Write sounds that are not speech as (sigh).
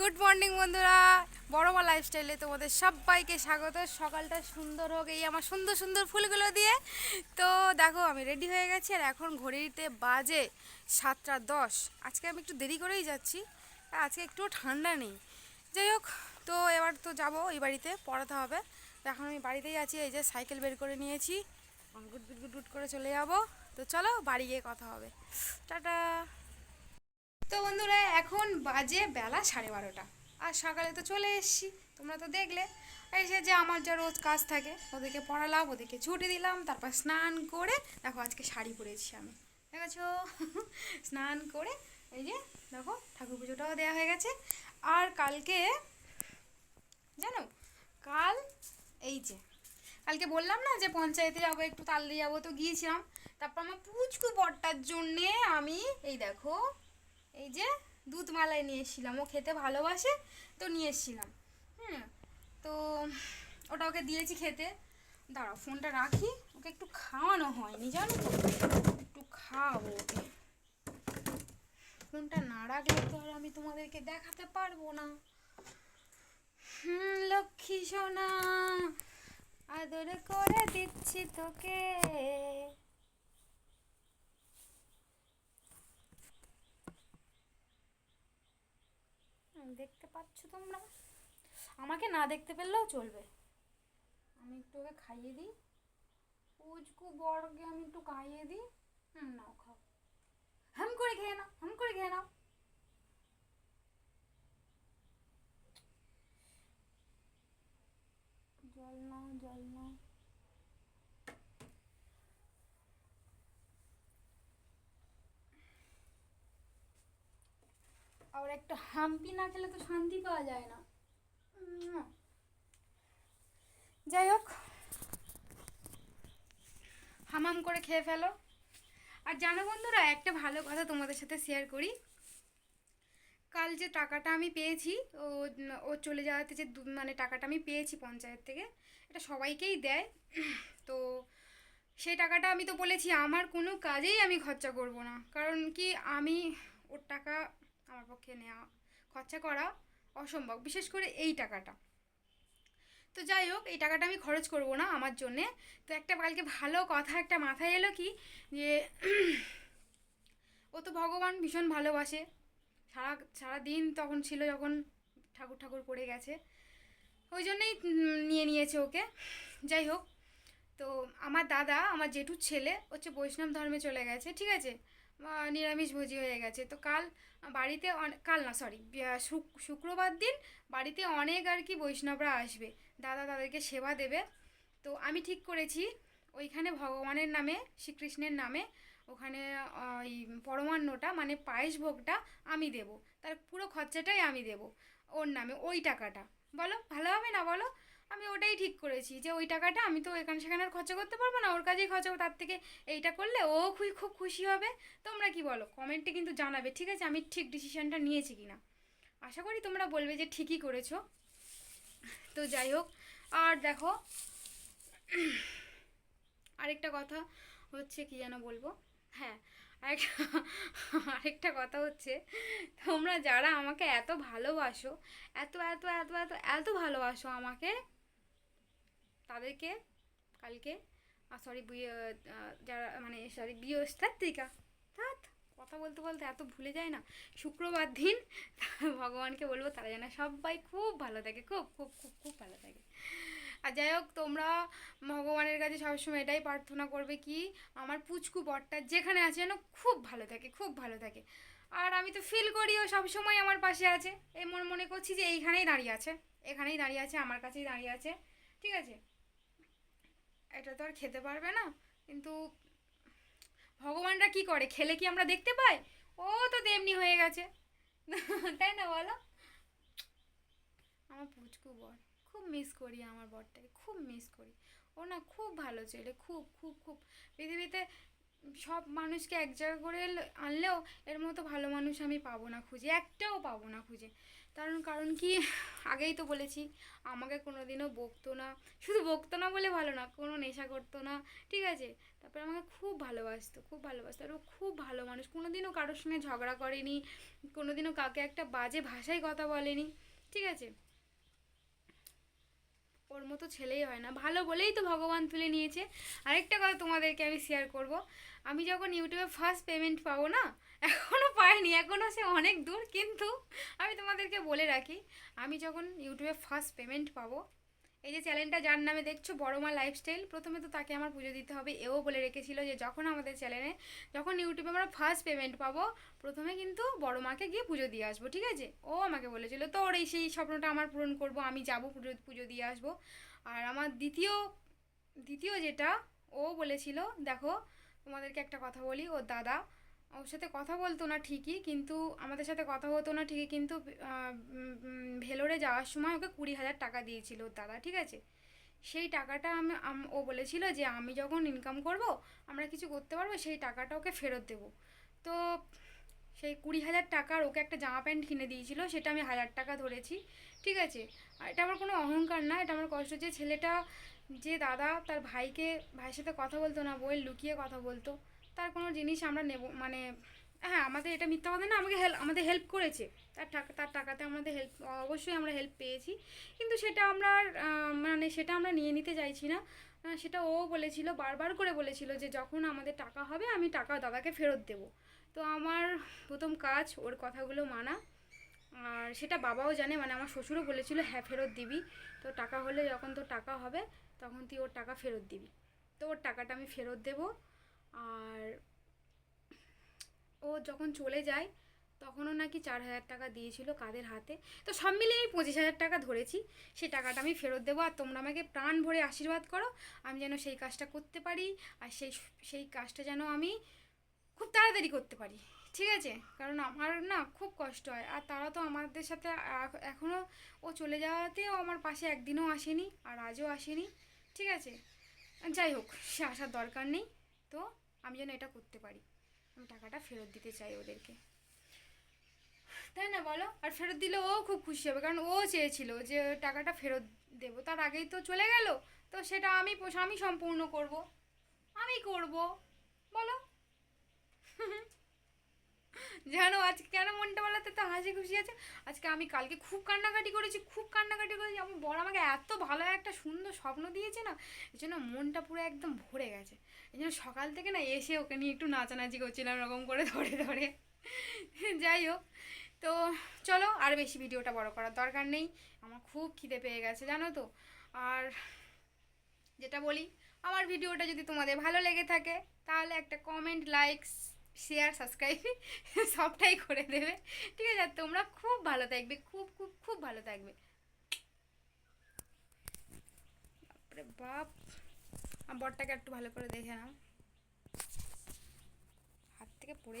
Good morning বন্ধুরা। বড়মা লাইফস্টাইলে তোমাদের সবাইকে স্বাগত। সকালটা সুন্দর হোক, এই আমার সুন্দর সুন্দর ফুলগুলো দিয়ে। তো দেখো, আমি রেডি হয়ে গেছি, আর এখন ঘড়িতে বাজে সাতটা দশ। আজকে আমি একটু দেরি করেই যাচ্ছি আজকে একটু ঠান্ডা নেই। যাই হোক, তো এবার তো যাব ওই বাড়িতে, পড়াতে হবে। এখন আমি বাড়িতেই আছি, এই যে সাইকেল বের করে নিয়েছি। গুট গুট গুট গুট করে চলে যাব। তো চলো, বাড়ি গিয়ে কথা হবে। টাটা। তো বন্ধুরা, এখন বাজে বেলা সাড়ে বারোটা। আর সকালে তো চলে এসেছি, তোমরা তো দেখলে। এসে যে আমার যা রোজ কাজ থাকে, ওদেরকে পড়ালাম, ওদেরকে ছুটি দিলাম, তারপর স্নান করে, দেখো আজকে শাড়ি পরেছি আমি। দেখেছ? (laughs) স্নান করে, এই যে, দেখো, ঠাকুর পুজোটাও দেওয়া হয়ে গেছে। আর কালকে, জানো, কাল, এই যে, কালকে বললাম না যে পঞ্চায়েতে যাব, একটু তাল দিয়ে যাব, তো গিয়েছিলাম। তারপর আমার পুচকু বরটার জন্যে আমি, এই দেখো এই যে দুধ মালাই নিয়ে এসেছিলাম ও খেতে ভালোবাসে, তো নিয়ে এসেছিলাম হুম, তো ওটা ওকে দিয়েছি খেতে। দাঁড়াও, ফোনটা রাখি। ওকে একটু খাওয়ানো হয়নি, জানো তো? একটু খাওয়াবো ওকে। ফোনটা না রাখলে তো আর আমি তোমাদেরকে দেখাতে পারব না। হুম, লক্ষ্মী সোনা, আদর করে দিচ্ছি তোকে হুম, দেখতে পাচ্ছ তোমরা? আমাকে না দেখতে পেলেও চলবে। আমি একটু ওকে খাইয়ে দিই। পুচকু বড়কে আমি একটু খাইয়ে দিই। হুম, নাও খাও। হাম করে খেয়ে নাও, হাম করে খেয়ে নাও। জল নাও জল নাও। আবার একটা হাম্পি না খেলে তো শান্তি পাওয়া যায় না। যাই হোক, হামাম করে খেয়ে ফেলো। আর জানো বন্ধুরা, একটা ভালো কথা তোমাদের সাথে শেয়ার করি। কাল যে টাকাটা আমি পেয়েছি, ও ও চলে যাওয়াতে যে মানে টাকাটা আমি পেয়েছি পঞ্চায়েত থেকে, এটা সবাইকেই দেয়। তো সেই টাকাটা আমি তো বলেছি, আমার কোনো কাজেই আমি খরচা করব না। কারণ কি, আমি ওর টাকা আমার পক্ষে নেওয়া খরচা করা অসম্ভব, বিশেষ করে এই টাকাটা। তো যাই হোক, এই টাকাটা আমি খরচ করব না আমার জন্যে। তো একটা কালকে ভালো কথা একটা মাথায় এলো কি, যে ও তো ভগবান ভীষণ ভালোবাসে। সারা সারা দিন তখন ছিল যখন ঠাকুর ঠাকুর পড়ে গেছে। ওই জন্যই নিয়ে নিয়েছে ওকে। যাই হোক, তো আমার দাদা, আমার জেঠুর ছেলে, হচ্ছে বৈষ্ণব ধর্মে চলে গেছে, ঠিক আছে? নিরামিষভোজী হয়ে গেছে। তো কাল বাড়িতে কাল না সরি শুক্রবার দিন বাড়িতে অনেক আর কি বৈষ্ণবরা আসবে। দাদা তাদেরকে সেবা দেবে। তো আমি ঠিক করেছি, ওইখানে ভগবানের নামে, শ্রীকৃষ্ণের নামে, ওখানে ওই পরমান্নটা মানে পায়েস ভোগটা আমি দেব। তার পুরো খরচাটাই আমি দেব, ওর নামে, ওই টাকাটা। বলো, ভালো হবে না বলো? আমি ওটাই ঠিক করেছি যে ওই টাকাটা আমি তো এখানে সেখানে আর খরচা করতে পারব না, ওর কাজেই খরচা তার থেকে এইটা করলে ও খুব খুব খুশি হবে। তোমরা কি বলো? কমেন্টে কিন্তু জানাবে, ঠিক আছে? আমি ঠিক ডিসিশনটা নিয়েছি কি না আশা করি তোমরা বলবে যে ঠিকই করেছ। তো যাই হোক, আর দেখো, আরেকটা কথা হচ্ছে কি যেন বলব? হ্যাঁ আরেকটা আরেকটা কথা হচ্ছে, তোমরা যারা আমাকে এত ভালোবাসো, এত এত এত এত এত ভালোবাসো আমাকে তাদেরকে কালকে সরি যারা মানে সরি বৃহস্পতিকা ধ্যাৎ, কথা বলতে বলতে এত ভুলে যায় না। শুক্রবার দিন (laughs) ভগবানকে বলব তারা যেন সবাই খুব ভালো থাকে খুব খুব খুব খুব ভালো থাকে। আর যাই হোক তোমরা ভগবানের কাছে সবসময় এটাই প্রার্থনা করবে কি আমার পুচকু বরটা যেখানে আছে যেন খুব ভালো থাকে খুব ভালো থাকে। আর আমি তো ফিল করি ও সবসময় আমার পাশে আছে। এই মনে মনে করছি যে এইখানেই দাঁড়িয়ে আছে এখানেই দাঁড়িয়ে আছে আমার কাছেই দাঁড়িয়ে আছে। ঠিক আছে? এটা তো আর খেতে পারবে না। কিন্তু ভগবানরা কি করে? খেলে কি আমরা দেখতে পাই? ও তো তেমনি হয়ে গেছে। (laughs) তাই না বলো? আমার পুচকু বর, খুব মিস করি আমার বরটাকে, খুব মিস করি। ও না খুব ভালো ছেলে, খুব খুব খুব। পৃথিবীতে সব মানুষকে এক জায়গা করে আনলেও এর মতো ভালো মানুষ আমি পাবো না খুঁজে, একটাও পাবো না খুঁজে। কারণ কারণ কি? আগেই তো বলেছি, আমাকে কোনো দিনও বকতো না। শুধু বকতো না বলে ভালো না, কোনো নেশা করতো না, ঠিক আছে? তারপরে আমাকে খুব ভালোবাসতো খুব ভালোবাসতো। আর ও খুব ভালো মানুষ কোনো দিনও কারোর সঙ্গে ঝগড়া করেনি কোনো দিনও কাউকে একটা বাজে ভাষায় কথা বলেনি, ঠিক আছে? ওর মতো ছেলেই হয় না। ভালো বলেই তো ভগবান তুলে নিয়েছে। আরেকটা কথা তোমাদেরকে আমি শেয়ার করব। আমি যখন ইউটিউবে ফার্স্ট পেমেন্ট পাবো না এখনও পাইনি এখনও সে অনেক দূর, কিন্তু আমি তোমাদেরকে বলে রাখি, আমি যখন ইউটিউবে ফার্স্ট পেমেন্ট পাবো এই যে চ্যানেলটা যার নামে দেখছ বড়মা লাইফস্টাইল প্রথমে তো তাকে আমার পুজো দিতে হবে, এও বলে রেখেছিল যে যখন আমাদের চ্যানেলে, যখন ইউটিউবে আমরা ফার্স্ট পেমেন্ট পাবো, প্রথমে কিন্তু বড় মাকে গিয়ে পুজো দিয়ে আসব, ঠিক আছে? ও আমাকে বলেছিল তো ওর এই সেই স্বপ্নটা আমার পূরণ করব, আমি যাব পুজো পুজো দিয়ে আসব। আর আমার দ্বিতীয় দ্বিতীয় যেটা, ও বলেছিল, দেখো, তোমাদেরকে একটা কথা বলি ও দাদা ওর সাথে কথা বলতো না ঠিকই, কিন্তু আমাদের সাথে কথা হতো না ঠিকই, কিন্তু ভেলোরে যাওয়ার সময় ওকে কুড়ি হাজার টাকা দিয়েছিল দাদা, ঠিক আছে? সেই টাকাটা আমি ও বলেছিল যে আমি যখন ইনকাম করব, আমরা কিছু করতে পারব, সেই টাকাটা ওকে ফেরত দেবো। তো সেই কুড়ি হাজার টাকার ওকে একটা জামা প্যান্ট কিনে দিয়েছিল, সেটা আমি হাজার টাকা ধরেছি, ঠিক আছে? আর এটা আমার কোনো অহংকার না, এটা আমার কষ্ট যে ছেলেটা, যে দাদা তার ভাইকে, ভাইয়ের সাথে কথা বলতো না বইয়ের লুকিয়ে কথা বলতো তার কোনো জিনিস আমরা নেব মানে হ্যাঁ আমাদের এটা মিথ্যা কথা না, আমাকে হেল্প আমাদের হেল্প করেছে। তার টাকা, তার টাকাতে আমাদের হেল্প অবশ্যই আমরা হেল্প পেয়েছি। কিন্তু সেটা আমরা মানে সেটা আমরা নিয়ে নিতে চাইছি না। সেটা ও বলেছিল, বারবার করে বলেছিল যে যখন আমাদের টাকা হবে, আমি টাকা দাদাকে ফেরত দেবো। তো আমার প্রথম কাজ ওর কথাগুলো মানা। আর সেটা বাবাও জানে মানে আমার শ্বশুরও বলেছিল হ্যাঁ ফেরত দিবি। তো টাকা হলে যখন তোর টাকা হবে, তখন তুই ওর টাকা ফেরত দিবি। তো ওর টাকাটা আমি ফেরত দেবো আর ও যখন চলে যায়, তখনও নাকি চার হাজার টাকা দিয়েছিল কাদের হাতে। তো সব মিলিয়ে আমি পঁচিশ হাজার টাকা ধরেছি। সেই টাকাটা আমি ফেরত দেবো আর তোমরা আমাকে প্রাণ ভরে আশীর্বাদ করো। আমি যেন সেই কাজটা করতে পারি আর সেই সেই কাজটা যেন আমি খুব তাড়াতাড়ি করতে পারি। ঠিক আছে? কারণ আমার না খুব কষ্ট হয়। আর তারা তো আমাদের সাথে এখনও ও চলে যাওয়াতেও আমার পাশে একদিনও আসেনি আর আজও আসেনি। ঠিক আছে? যাই হোক, সে আসার দরকার নেই। তো আমি যেন এটা করতে পারি। আমি টাকাটা ফেরত দিতে চাই ওদেরকে। তাই না বলো? আর ফেরত দিলে ও খুব খুশি হবে, কারণ ও চেয়েছিল যে টাকাটা ফেরত দেব। তার আগেই তো চলে গেল, তো সেটা আমি আমি সম্পূর্ণ করব। আমি করব। বলো? জানো, আজকে কেন মনটা বলাতে তো হাসি খুশি আছে? আজকে আমি কালকে খুব কান্নাকাটি করেছি, খুব কান্নাকাটি করেছি। আমার বড় আমাকে এত ভালো একটা সুন্দর স্বপ্ন দিয়েছে না, এই জন্য মনটা পুরো একদম ভরে গেছে। এই জন্য সকাল থেকে না এসে ওকে নিয়ে একটু নাচানাচি করছিলাম, এরকম করে ধরে ধরে। যাই হোক, তো চলো আর বেশি ভিডিওটা বড় করার দরকার নেই। আমার খুব খিদে পেয়ে গেছে, জানো তো। আর যেটা বলি, আমার ভিডিওটা যদি তোমাদের ভালো লেগে থাকে, তাহলে একটা কমেন্ট লাইক শেয়ার সাবস্ক্রাইব (laughs) সবটাই করে দেবে। ঠিক আছে, আর তোমরা খুব ভালো থাকবে, খুব খুব খুব ভালো থাকবে। বাপরে বাপ। বরটাকে একটু ভালো করে দেখে নাও। হাত থেকে পড়ে